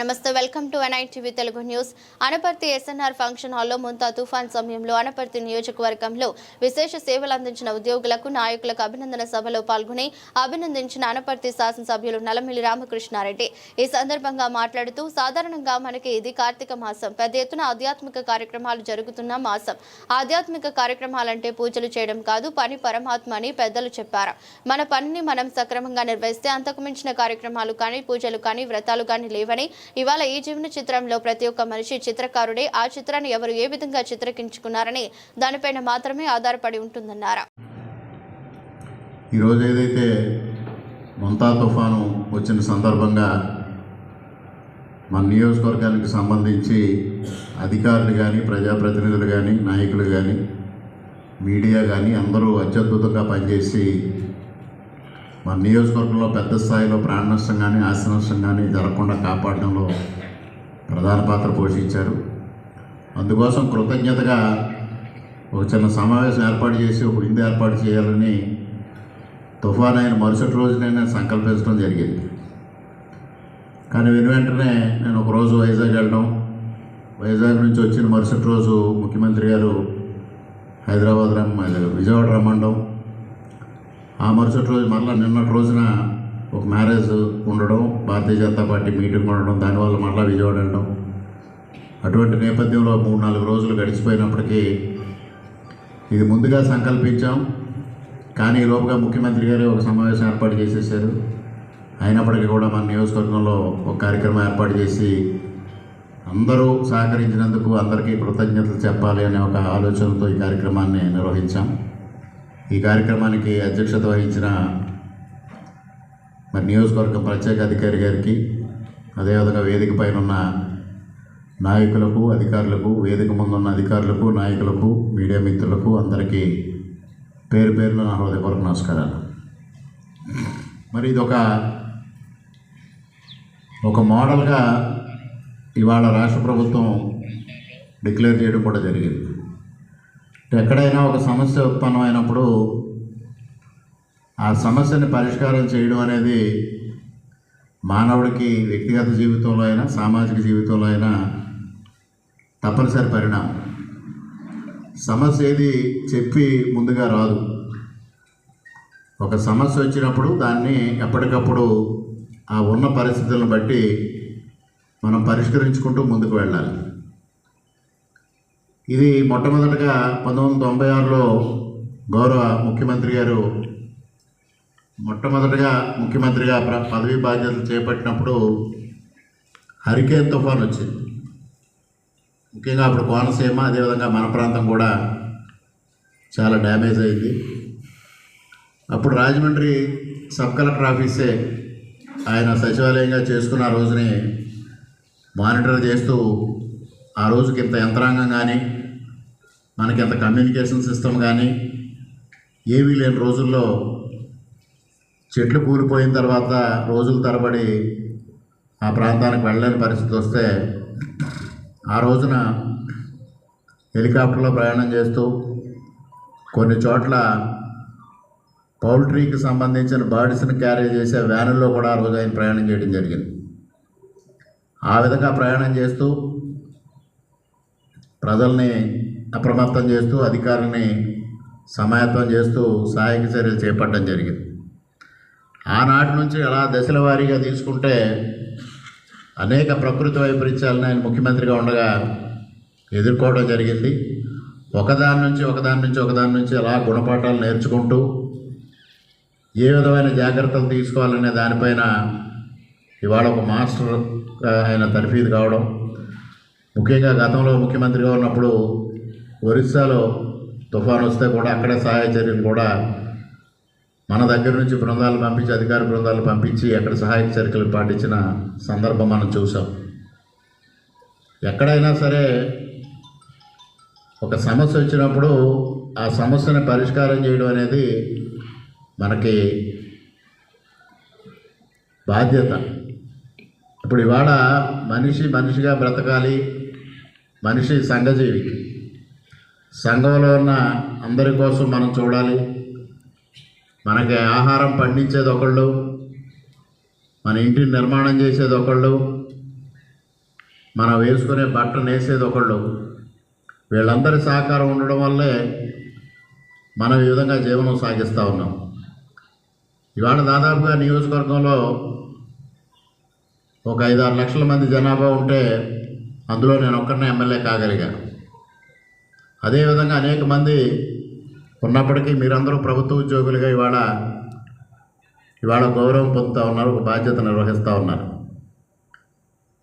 నమస్తే welcome to N I TV Telugu news. Anaparthi S N R function హాల్లో Montha తుఫాన్ సమయంలో అనపర్తి నియోజకవర్గంలో విశేష సేవలు అందించిన ఉద్యోగులకు నాయకులకు అభినందన సభలో పాల్గొని అభినందించిన అనపర్తి శాసనసభ్యులు నలమిల్లి రామకృష్ణారెడ్డి. ఈ సందర్భంగా మాట్లాడుతూ సాధారణంగా మనకి ఇది కార్తీక మాసం. పెద్ద ఎత్తున ఆధ్యాత్మిక కార్యక్రమాలు జరుగుతున్న మాసం. ఆధ్యాత్మిక కార్యక్రమాలంటే పూజలు చేయడం కాదు పని పరమాత్మ అని పెద్దలు చెప్పారు. మన పనిని మనం సక్రమంగా నిర్వహిస్తే అంతకు మించిన కార్యక్రమాలు కానీ పూజలు కానీ వ్రతాలు కానీ లేవని ఇవాళ ఈ జీవన చిత్రంలో ప్రతి ఒక్క మనిషి చిత్రకారుడే. ఆ చిత్రాన్ని ఎవరు ఏ విధంగా చిత్రకించుకున్నారని దానిపైన మాత్రమే ఆధారపడి ఉంటుందన్నారు. ఈరోజు ఏదైతే మొంతా తుఫాను వచ్చిన సందర్భంగా మన నియోజకవర్గానికి సంబంధించి అధికారులు కానీ ప్రజాప్రతినిధులు కానీ నాయకులు కానీ మీడియా కానీ అందరూ అత్యద్భుతంగా పనిచేసి మన నియోజకవర్గంలో పెద్ద స్థాయిలో ప్రాణ నష్టం కానీ ఆస్తి నష్టం కానీ జరగకుండా కాపాడడంలో ప్రధాన పాత్ర పోషించారు. అందుకోసం కృతజ్ఞతగా ఒక చిన్న సమావేశం ఏర్పాటు చేసి ఒక విందు ఏర్పాటు చేయాలని తుఫాన్ అయిన మరుసటి రోజునైనా సంకల్పించడం జరిగింది. కానీ వెను వెంటనే నేను ఒకరోజు వైజాగ్ వెళ్ళడం వైజాగ్ నుంచి వచ్చిన మరుసటి రోజు ముఖ్యమంత్రి గారు హైదరాబాద్ రమ్మ విజయవాడ రమ్మండం ఆ మరుసటి రోజు మళ్ళీ నిన్నటి రోజున ఒక మ్యారేజ్ ఉండడం భారతీయ జనతా పార్టీ మీటింగ్ ఉండడం దానివల్ల మళ్ళీ విజయవాడ వెళ్ళడం. అటువంటి నేపథ్యంలో మూడు నాలుగు రోజులు గడిచిపోయినప్పటికీ ఇది ముందుగా సంకల్పించాం. కానీ లోపుగా ముఖ్యమంత్రి గారు ఒక సమావేశం ఏర్పాటు చేసేసారు. అయినప్పటికీ కూడా మన నియోజకవర్గంలో ఒక కార్యక్రమం ఏర్పాటు చేసి అందరూ సహకరించినందుకు అందరికీ కృతజ్ఞతలు చెప్పాలి అనే ఒక ఆలోచనతో ఈ కార్యక్రమాన్ని నిర్వహించాం. ఈ కార్యక్రమానికి అధ్యక్షత వహించిన మరి నియోజకవర్గం ప్రత్యేక అధికారి గారికి అదేవిధంగా వేదిక పైన ఉన్న నాయకులకు అధికారులకు వేదిక ముందున్న అధికారులకు నాయకులకు మీడియా మిత్రులకు అందరికీ పేరు పేరున నా హృదయపూర్వక నమస్కారాలు. మరి ఇది ఒక ఒక మోడల్గా ఇవాళ రాష్ట్ర ప్రభుత్వం డిక్లేర్ చేయడం కూడా జరిగింది. ఎక్కడైనా ఒక సమస్య ఉత్పన్నమైనప్పుడు ఆ సమస్యని పరిష్కారం చేయడం అనేది మానవుడికి వ్యక్తిగత జీవితంలో అయినా సామాజిక జీవితంలో అయినా తప్పనిసరి పరిణామం. సమస్య ఏది చెప్పి ముందుగా రాదు. ఒక సమస్య వచ్చినప్పుడు దాన్ని ఎప్పటికప్పుడు ఆ ఉన్న పరిస్థితులను బట్టి మనం పరిష్కరించుకుంటూ ముందుకు వెళ్ళాలి. ఇది మొట్టమొదటగా పంతొమ్మిది వందల తొంభై ఆరులో గౌరవ ముఖ్యమంత్రి గారు మొట్టమొదటగా ముఖ్యమంత్రిగా ప్ర- పదవీ బాధ్యతలు చేపట్టినప్పుడు హరికేన్ తుఫాన్ వచ్చింది. ముఖ్యంగా అప్పుడు కోనసీమ అదేవిధంగా మన ప్రాంతం కూడా చాలా డ్యామేజ్ అయింది. అప్పుడు రాజమండ్రి సబ్ కలెక్టర్ ఆఫీసే ఆయన సచివాలయంగా చేసుకున్న ఆ రోజుని మానిటర్ చేస్తూ ఆ రోజుకి ఇంత యంత్రాంగం కానీ మనకి ఇంత కమ్యూనికేషన్ సిస్టమ్ కానీ ఏమీ లేని రోజుల్లో చెట్లు కూలిపోయిన తర్వాత రోజుల తరబడి ఆ ప్రాంతానికి వెళ్ళలేని పరిస్థితి వస్తే ఆ రోజున హెలికాప్టర్లో ప్రయాణం చేస్తూ కొన్ని చోట్ల పౌల్ట్రీకి సంబంధించిన బర్డ్స్ని క్యారీ చేసే వ్యానుల్లో కూడా ఆ రోజు ఆయన ప్రయాణం చేయడం జరిగింది. ఆ విధంగా ప్రయాణం చేస్తూ ప్రజల్ని అప్రమత్తం చేస్తూ అధికారుల్ని సమాయత్తం చేస్తూ సహాయక చర్యలు చేపట్టడం జరిగింది. ఆనాటి నుంచి అలా దశల వారీగా తీసుకుంటే అనేక ప్రకృతి వైపరీత్యాలను ఆయన ముఖ్యమంత్రిగా ఉండగా ఎదుర్కోవడం జరిగింది. ఒకదాని నుంచి ఒకదాని నుంచి ఒకదాని నుంచి అలా గుణపాఠాలు నేర్చుకుంటూ ఏ విధమైన జాగ్రత్తలు తీసుకోవాలనే దానిపైన ఇవాళ ఒక మాస్టర్ ఆయన తర్ఫీదు కావడం ముఖ్యంగా గతంలో ముఖ్యమంత్రిగా ఉన్నప్పుడు ఒరిస్సాలో తుఫాను వస్తే కూడా అక్కడే సహాయ చర్యలు కూడా మన దగ్గర నుంచి బృందాలు పంపించి అధికార బృందాలు పంపించి అక్కడ సహాయక చర్యలు పాటించిన సందర్భం మనం చూసాం ఎక్కడైనా సరే ఒక సమస్య వచ్చినప్పుడు ఆ సమస్యని పరిష్కారం చేయడం అనేది మనకి బాధ్యత. ఇప్పుడు ఇవాళ మనిషి మనిషిగా బ్రతకాలి మనిషి సంఘజీవి. సంఘంలో ఉన్న అందరి కోసం మనం చూడాలి. మనకి ఆహారం పండించేది ఒకళ్ళు మన ఇంటిని నిర్మాణం చేసేది ఒకళ్ళు మనం వేసుకునే బట్ట నేసేది ఒకళ్ళు. వీళ్ళందరి సహకారం ఉండడం వల్లే మనం ఈ విధంగా జీవనం సాగిస్తూ ఉన్నాం. ఇవాళ దాదాపుగా నియోజకవర్గంలో ఒక ఐదు ఆరు లక్షల మంది జనాభా ఉంటే అందులో నేను ఒక్కరినే ఎమ్మెల్యే కాగలిగా అదేవిధంగా అనేక మంది ఉన్నప్పటికీ మీరందరూ ప్రభుత్వ ఉద్యోగులుగా ఇవాళ ఇవాళ గౌరవం పొందుతూ ఉన్నారు ఒక బాధ్యత నిర్వహిస్తూ ఉన్నారు.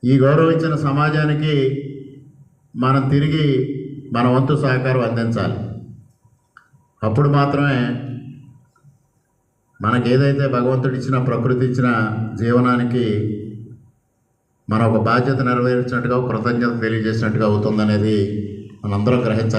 ఈ గౌరవం ఇచ్చిన సమాజానికి మనం తిరిగి మన వంతు సహకారం అందించాలి. అప్పుడు మాత్రమే మనకి ఏదైతే ప్రకృతి ఇచ్చిన జీవనానికి మన ఒక బాధ్యత నెరవేర్చినట్టుగా కృతజ్ఞత తెలియజేసినట్టుగా అవుతుందనేది మనందరం గ్రహించాలి